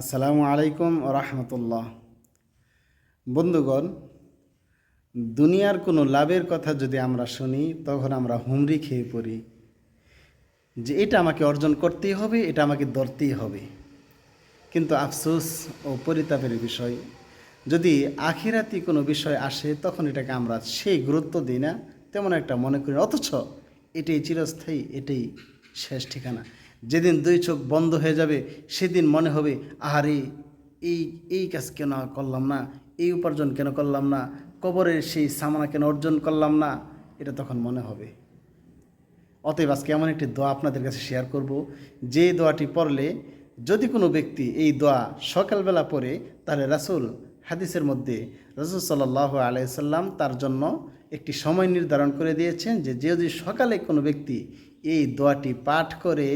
আসসালামু আলাইকুম রহমতুল্লাহ। বন্ধুগণ, দুনিয়ার কোনো লাভের কথা যদি আমরা শুনি, তখন আমরা হুমড়ি খেয়ে পড়ি। যে এটা আমাকে অর্জন করতেই হবে, এটা আমাকে ধরতেই হবে। কিন্তু আফসোস ও পরিতাপের বিষয়, যদি আখিরাতি কোনো বিষয় আসে, তখন এটাকে আমরা সেই গুরুত্ব দিই না, তেমন একটা মনে করি, অথচ এটাই চিরস্থায়ী, এটাই শেষ ঠিকানা। যেদিন দুই চোখ বন্ধ হয়ে যাবে, সেদিন মনে হবে, আহারে, এই এই কাজ কেন করলাম না? এই উপার্জন কেন করলাম না? কবরের সেই সামানা কেন অর্জন করলাম না? এটা তখন মনে হবে। অতএব আজকে এমন একটি দোয়া আপনাদের কাছে শেয়ার করব। যে দোয়াটি পড়লে যদি কোনো ব্যক্তি এই দোয়া সকালবেলা পড়ে, তাহলে রাসূল হাদিসের মধ্যে রাসূল সাল্লাহ আলাইসাল্লাম তার জন্য একটি সময় নির্ধারণ করে দিয়েছেন যে যদি সকালে কোনো ব্যক্তি এই দোয়াটি পাঠ করে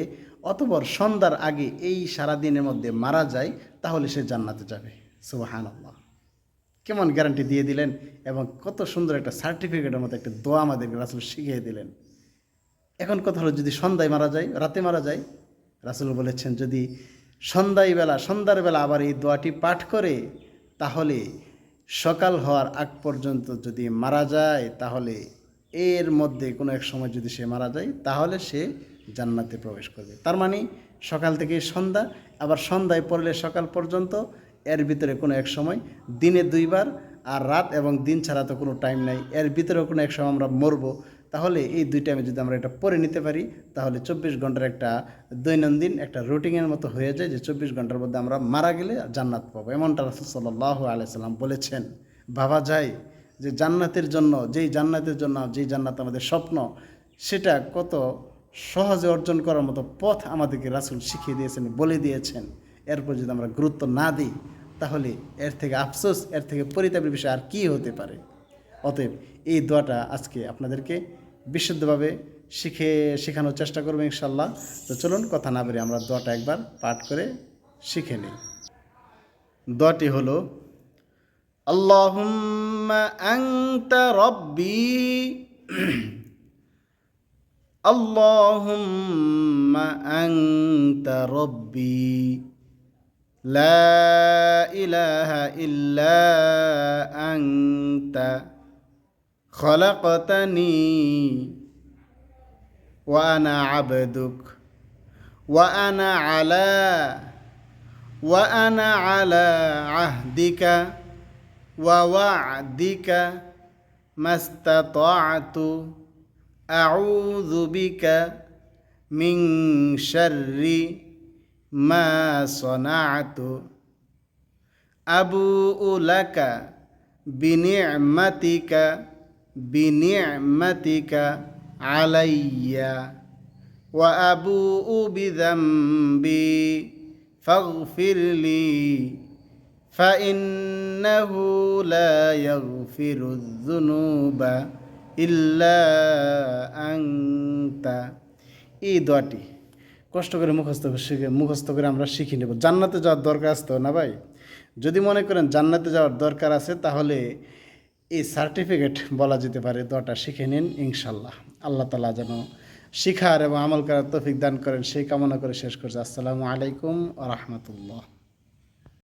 অতপর সন্ধ্যার আগে এই সারাদিনের মধ্যে মারা যায়, তাহলে সে জান্নাতে যাবে। সুবাহান আল্লাহ কেমন গ্যারান্টি দিয়ে দিলেন এবং কত সুন্দর একটা সার্টিফিকেটের মতো একটা দোয়া আমাদেরকে রাসুল শিখিয়ে দিলেন। এখন কথা হলো যদি সন্ধ্যায় মারা যায়, রাতে মারা যায়, রাসুল বলেছেন, যদি সন্ধ্যায় বেলা, সন্ধ্যার বেলা আবার এই দোয়াটি পাঠ করে, তাহলে সকাল হওয়ার আগ পর্যন্ত যদি মারা যায়, তাহলে এর মধ্যে কোনো এক সময় যদি সে মারা যায়, তাহলে সে জান্নাতে প্রবেশ করবে। তার মানে সকাল থেকে সন্ধ্যা, আবার সন্ধ্যায় পড়লে সকাল পর্যন্ত, এর ভিতরে কোনো এক সময় দিনে দুইবার আর রাত এবং দিন ছাড়া তো কোনো টাইম নাই, এর ভিতরেও কোনো এক সময় আমরা মরবো। তাহলে এই দুই টাইমে যদি আমরা এটা পরে নিতে পারি, তাহলে চব্বিশ ঘণ্টার একটা দৈনন্দিন একটা রুটিনের মতো হয়ে যায় যে চব্বিশ ঘণ্টার মধ্যে আমরা মারা গেলে জান্নাত পাবো। এমনটা রাসুল সাল্লাহ আলাইসাল্লাম বলেছেন। ভাবা যায় যে জান্নাতের জন্য, যেই জান্নাতের জন্য যেই জান্নাত আমাদের স্বপ্ন, সেটা কত সহজে অর্জন করার মতো পথ আমাদেরকে রাসুল শিখিয়ে দিয়েছেন, বলে দিয়েছেন। এরপর যদি আমরা গুরুত্ব না দিই, তাহলে এর থেকে আফসোস, এর থেকে পরিতাপের বিষয় আর কী হতে পারে? অতএব এই দোয়াটা আজকে আপনাদেরকে বিশুদ্ধভাবে শিখে, শেখানোর চেষ্টা করব ইনশাল্লাহ তো চলুন, কথা না বেরিয়ে আমরা দোয়াটা একবার পাঠ করে শিখে নিই। দোয়াটি হলো اللهم أنت ربي اللهم أنت ربي لا إله إلا أنت خلقتني وأنا عبدك وأنا على وأنا على عهدك wa wa'dika mastata'tu a'udzu bika min syarri ma sana'tu abu'u laka bi ni'matika bi ni'matika alayya wa abu'u bi dhanbi faghfir li فإنه لا يغفر الذنوب إلا أنت এই দোয়াটি কষ্ট করে মুখস্থ শিখে মুখস্থ করে আমরা শিখে নেব জান্নাতে যাওয়ার দরকার আছে তো না ভাই যদি মনে করেন জান্নাতে যাওয়ার দরকার আছে তাহলে এই সার্টিফিকেট বলা যেতে পারে দোয়াটা শিখে নিন ইনশাল্লাহ আল্লাহ তালা যেন শিখার এবং আমল করার তৌফিক দান করেন সেই কামনা করে শেষ করছে আসসালামু আলাইকুম রহমতুল্লাহ